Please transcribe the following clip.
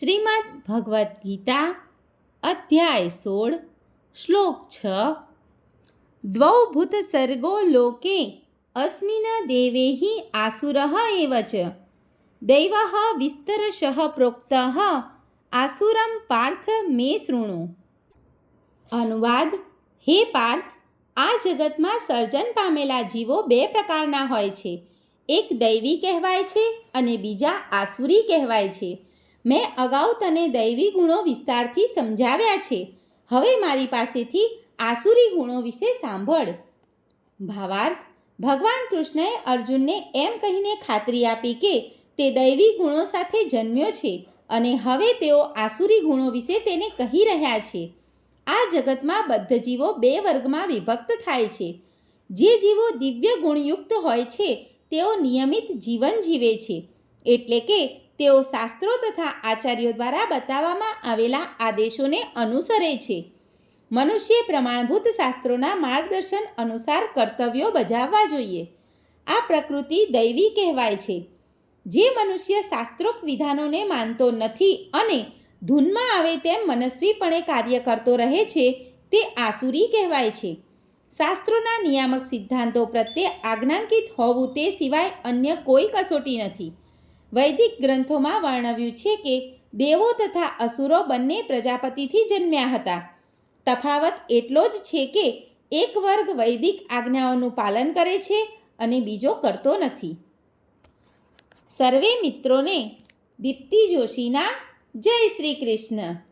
શ્રીમદ ભગવદ્ ગીતા, અધ્યાય સોળ, શ્લોક છ. દ્વૌભૂત સર્ગો લોકે અસ્મિન દેવેહિ આસુર એવ ચ. દૈવઃ વિસ્તરશઃ પ્રોક્તઃ આસુરમ પાર્થ મે શૃણુ. અનુવાદ, હે પાર્થ, આ જગતમાં સર્જન પામેલા જીવો બે પ્રકારના હોય છે. એક દૈવી કહેવાય છે અને બીજા આસુરી કહેવાય છે. મેં અગાઉ તને દૈવી ગુણો વિસ્તારથી સમજાવ્યા છે. હવે મારી પાસેથી આસુરી ગુણો વિશે સાંભળ. ભાવાર્થ, ભગવાન કૃષ્ણએ અર્જુનને એમ કહીને ખાતરી આપી કે તે દૈવી ગુણો સાથે જન્મ્યો છે અને હવે તેઓ આસુરી ગુણો વિશે તેને કહી રહ્યા છે. આ જગતમાં બદ્ધ જીવો બે વર્ગમાં વિભક્ત થાય છે. જે જીવો દિવ્ય ગુણયુક્ત હોય છે, તેઓ નિયમિત જીવન જીવે છે. એટલે કે તેઓ શાસ્ત્રો તથા આચાર્યો દ્વારા બતાવવામાં આવેલા આદેશોને અનુસરે છે. મનુષ્ય પ્રમાણભૂત શાસ્ત્રોના માર્ગદર્શન અનુસાર કર્તવ્યો બજાવવા જોઈએ. આ પ્રકૃતિ દૈવી કહેવાય છે. જે મનુષ્ય શાસ્ત્રોક્ત વિધાનોને માનતો નથી અને ધૂનમાં આવે તેમ મનસ્વીપણે કાર્ય કરતો રહે છે, તે આસુરી કહેવાય છે. શાસ્ત્રોના નિયામક સિદ્ધાંતો પ્રત્યે આજ્ઞાંકિત હોવું તે સિવાય અન્ય કોઈ કસોટી નથી. વૈદિક ગ્રંથોમાં વર્ણવ્યું છે કે દેવો તથા અસુરો બંને પ્રજાપતિથી જન્મ્યા હતા. તફાવત એટલો જ છે કે એક વર્ગ વૈદિક આજ્ઞાઓનું પાલન કરે છે અને બીજો કરતો નથી. સર્વે મિત્રોને દીપ્તિ જોશીના જય શ્રી કૃષ્ણ.